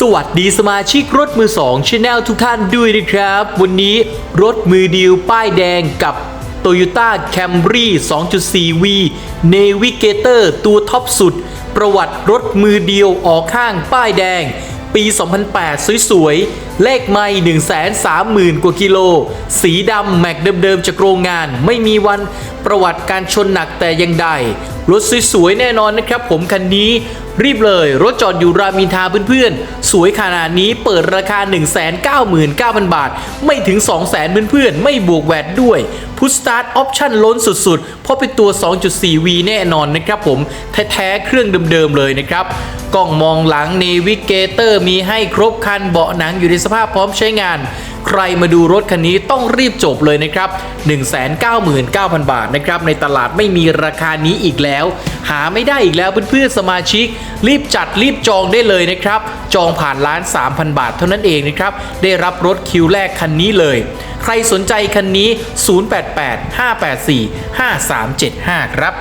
สวัสดีสมาชิกรถมือ2 Channel ทุกท่านด้วยนะครับ วันนี้รถมือเดียวป้ายแดงกับ Toyota Camry 2.4V Navigator ตัวท็อปสุด ประวัติรถมือเดียวออกข้างป้ายแดง ปี 2008 สวยๆ เลขไม่130,000 กว่ากิโล สีดำแม็กเดิมๆจากโรงงาน ไม่มีวันประวัติการชนหนักแต่ยังใด รถสวยๆแน่นอนนะครับผมคันนี้รีบเลยรถจอดอยู่รามินทาเพื่อนๆ สวยขนาดนี้เปิดราคา 199,000 บาท ไม่ถึง 200,000เพื่อนๆ ไม่บวกแวดด้วยพุ s สตาร์ทออปชั่นล้นสุดๆ เพราะเป็นตัว 2.4V แน่นอนนะครับผม แท้ๆ เครื่องเดิมๆ เลยนะครับ กล้องมองหลัง Navigator มีให้ครบคันเบาะหนังอยู่ในสภาพพร้อมใช้งาน ใครมาดูรถคันนี้ต้องรีบจบเลยนะครับ 199,000 บาทนะครับ ในตลาดไม่มีราคานี้อีกแล้ว หาไม่ได้อีกแล้วเพื่อนๆสมาชิก รีบจัดรีบจองได้เลยนะครับ จองผ่านร้าน 3,000 บาทเท่านั้นเองนะครับ ได้รับรถคิวแรกคันนี้เลย ใครสนใจคันนี้ 088 584 5375 ครับ